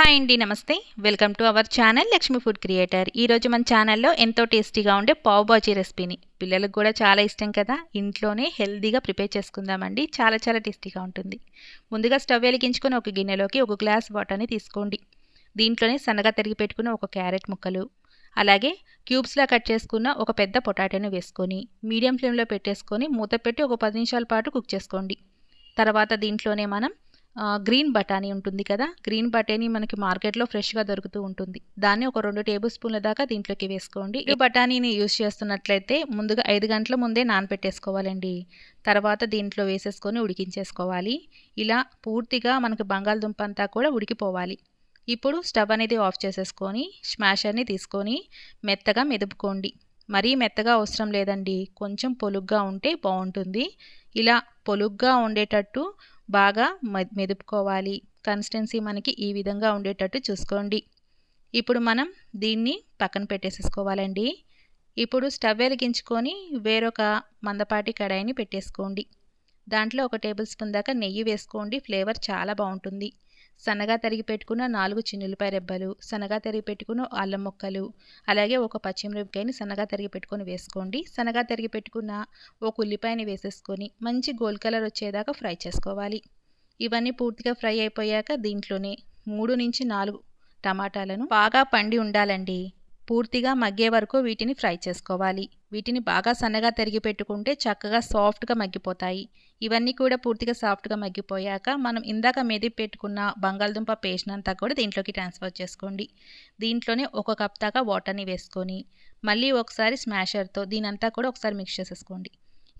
Hi అండి నమస్తే. Welcome to our channel Lakshmi food creator. ఈరోజు మన ఛానల్లో ఎంతో టేస్టీగా ఉండే పావు బాజీ రెసిపీని. పిల్లలకు కూడా చాలా ఇష్టం కదా? ఇంట్లోనే హెల్తీగా ప్రిపేర్ చేసుకుందామండి. చాలా చాలా టేస్టీగా ఉంటుంది. ముందుగా స్టవ్ వెలిగించుకొని ఒక గిన్నెలోకి ఒక గ్లాస్ వాటర్ని తీసుకోండి. దీంట్లోనే సన్నగా తరిగి పెట్టుకున్న ఒక క్యారెట్ ముక్కలు అలాగే క్యూబ్స్లా కట్ చేసుకున్న ఒక పెద్ద పొటాటోని వేసుకొని మీడియం ఫ్లేమ్లో పెట్టేసుకొని మూత పెట్టి ఒక పది నిమిషాల పాటు కుక్ చేసుకోండి. తర్వాత దీంట్లోనే మనం గ్రీన్ బఠానీ ఉంటుంది కదా గ్రీన్ బఠానీ మనకి మార్కెట్లో ఫ్రెష్గా దొరుకుతూ ఉంటుంది. దాన్ని ఒక రెండు టేబుల్ స్పూన్ల దాకా దీంట్లోకి వేసుకోండి. ఈ బఠానీని యూస్ చేస్తున్నట్లయితే ముందుగా ఐదు గంటల ముందే నానబెట్టేసుకోవాలండి తర్వాత దీంట్లో వేసేసుకొని ఉడికించేసుకోవాలి. ఇలా పూర్తిగా మనకి బంగాళదుంప అంతా కూడా ఉడికిపోవాలి. ఇప్పుడు స్టవ్ అనేది ఆఫ్ చేసేసుకొని స్మాషర్ని తీసుకొని మెత్తగా మెదుపుకోండి. మరీ మెత్తగా అవసరం లేదండి. కొంచెం పొలుగ్గా ఉంటే బాగుంటుంది. ఇలా పొలుగ్గా ఉండేటట్టు బాగా మె- మెదుపుకోవాలి. కన్సిస్టెన్సీ మనకి ఈ విధంగా ఉండేటట్టు చూసుకోండి. ఇప్పుడు మనం దీన్ని పక్కన పెట్టేసేసుకోవాలండి. ఇప్పుడు స్టవ్ వెలిగించుకొని వేరొక మందపాటి కడాయిని పెట్టేసుకోండి. దాంట్లో ఒక టేబుల్ స్పూన్ దాకా నెయ్యి వేసుకోండి. ఫ్లేవర్ చాలా బాగుంటుంది. సన్నగా తరిగి పెట్టుకున్న నాలుగు చిన్నులపాయ రెబ్బలు సన్నగా తరిగి పెట్టుకున్న అల్లం ముక్కలు అలాగే ఒక పచ్చిమిరపకాయని సన్నగా తరిగి పెట్టుకొని వేసుకోండి. సన్నగా తరిగి పెట్టుకున్న ఒక ఉల్లిపాయని వేసేసుకొని మంచి గోల్డ్ కలర్ వచ్చేదాకా ఫ్రై చేసుకోవాలి. ఇవన్నీ పూర్తిగా ఫ్రై అయిపోయాక దీంట్లోనే మూడు నుంచి నాలుగు టమాటాలను బాగా పండి ఉండాలండి. పూర్తిగా మగ్గే వరకు వీటిని ఫ్రై చేసుకోవాలి. వీటిని బాగా సన్నగా తరిగి పెట్టుకుంటే చక్కగా సాఫ్ట్గా మగ్గిపోతాయి. ఇవన్నీ కూడా పూర్తిగా సాఫ్ట్గా మగ్గిపోయాక మనం ఇందాక మెదిపి పెట్టుకున్న బంగాళదుంప పేస్ట్ అంతా కూడా దీంట్లోకి ట్రాన్స్ఫర్ చేసుకోండి. దీంట్లోనే ఒక కప్ దాకా వాటర్ని వేసుకొని మళ్ళీ ఒకసారి స్మాషర్తో దీనంతా కూడా ఒకసారి మిక్స్ చేసేసుకోండి.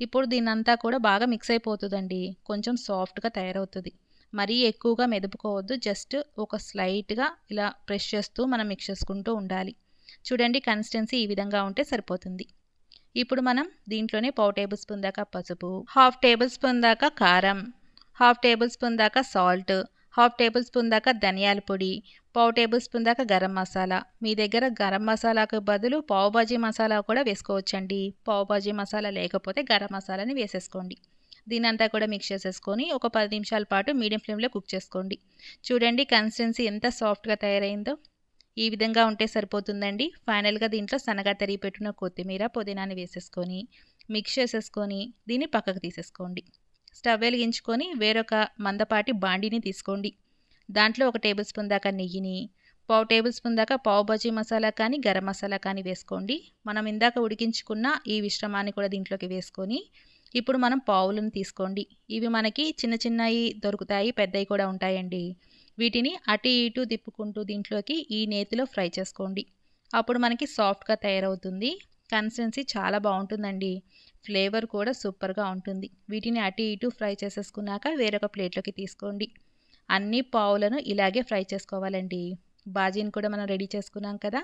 ఇప్పుడు దీనంతా కూడా బాగా మిక్స్ అయిపోతుందండి. కొంచెం సాఫ్ట్గా తయారవుతుంది. మరీ ఎక్కువగా మెదుపుకోవద్దు. జస్ట్ ఒక స్లైట్గా ఇలా ప్రెస్ చేస్తూ మనం మిక్స్ చేసుకుంటూ ఉండాలి. చూడండి కన్సిస్టెన్సీ ఈ విధంగా ఉంటే సరిపోతుంది. ఇప్పుడు మనం దీంట్లోనే పావు టేబుల్ స్పూన్ దాకా పసుపు హాఫ్ టేబుల్ స్పూన్ దాకా కారం హాఫ్ టేబుల్ స్పూన్ దాకా సాల్ట్ హాఫ్ టేబుల్ స్పూన్ దాకా ధనియాల పొడి పావు టేబుల్ స్పూన్ దాకా గరం మసాలా. మీ దగ్గర గరం మసాలాకు బదులు పావు బాజీ మసాలా కూడా వేసుకోవచ్చండి. పావు బాజీ మసాలా లేకపోతే గరం మసాలాని వేసేసుకోండి. దీనంతా కూడా మిక్స్ చేసేసుకొని ఒక పది నిమిషాల పాటు మీడియం ఫ్లేమ్లో కుక్ చేసుకోండి. చూడండి కన్సిస్టెన్సీ ఎంత సాఫ్ట్గా తయారైందో. ఈ విధంగా ఉంటే సరిపోతుందండి. ఫైనల్గా దీంట్లో సన్నగా తరిగి పెట్టిన కొత్తిమీర పుదీనాని వేసేసుకొని మిక్స్ చేసేసుకొని దీన్ని పక్కకు తీసేసుకోండి. స్టవ్ వెలిగించుకొని వేరొక మందపాటి బాండీని తీసుకోండి. దాంట్లో ఒక టేబుల్ స్పూన్ దాకా నెయ్యిని పావు టేబుల్ స్పూన్ దాకా పావు బజీ మసాలా కానీ గరం మసాలా కానీ వేసుకోండి. మనం ఇందాక ఉడికించుకున్న ఈ మిశ్రమాన్ని కూడా దీంట్లోకి వేసుకొని ఇప్పుడు మనం పావులను తీసుకోండి. ఇవి మనకి చిన్న చిన్నవి దొరుకుతాయి పెద్దవి కూడా ఉంటాయండి. వీటిని అటు ఇటు తిప్పుకుంటూ దీంట్లోకి ఈ నేతిలో ఫ్రై చేసుకోండి. అప్పుడు మనకి సాఫ్ట్గా తయారవుతుంది. కన్సిస్టెన్సీ చాలా బాగుంటుందండి. ఫ్లేవర్ కూడా సూపర్గా ఉంటుంది. వీటిని అటు ఇటు ఫ్రై చేసేసుకున్నాక వేరొక ప్లేట్లోకి తీసుకోండి. అన్ని పావులను ఇలాగే ఫ్రై చేసుకోవాలండి. బాజీని కూడా మనం రెడీ చేసుకున్నాం కదా?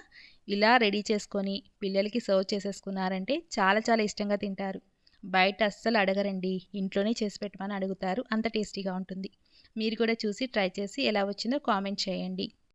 ఇలా రెడీ చేసుకొని పిల్లలకి సర్వ్ చేసేసుకున్నారంటే చాలా చాలా ఇష్టంగా తింటారు. బయట అస్సలు అడగరండి. ఇంట్లోనే చేసి పెట్టమని అడుగుతారు. అంత టేస్టీగా ఉంటుంది. మీరు కూడా చూసి ట్రై చేసి ఎలా వచ్చిందో కామెంట్ చేయండి.